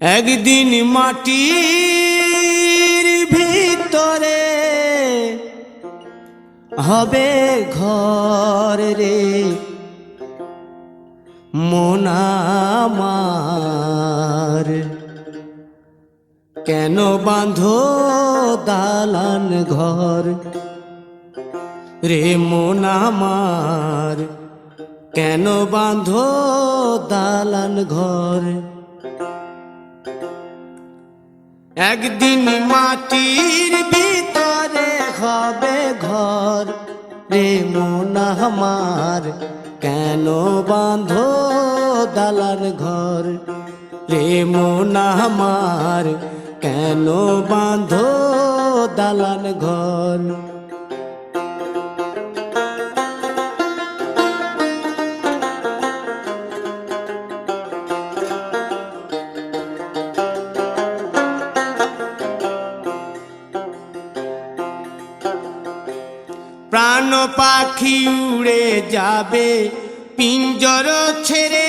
একদিন মাটির ভিতরে হবে ঘর রে। মোনামার কেন বাঁধো দালান ঘর? রে মোনামার কেন বাঁধো দালান ঘর? একদিন মাটির ভিতরে হবে ঘর। রে মোনা আমার, কেন বাঁধো দালান ঘর? রে মোনা আমার কেন বাঁধো দালান ঘর? প্রাণ পাখি উড়ে যাবে পিঞ্জর ছেড়ে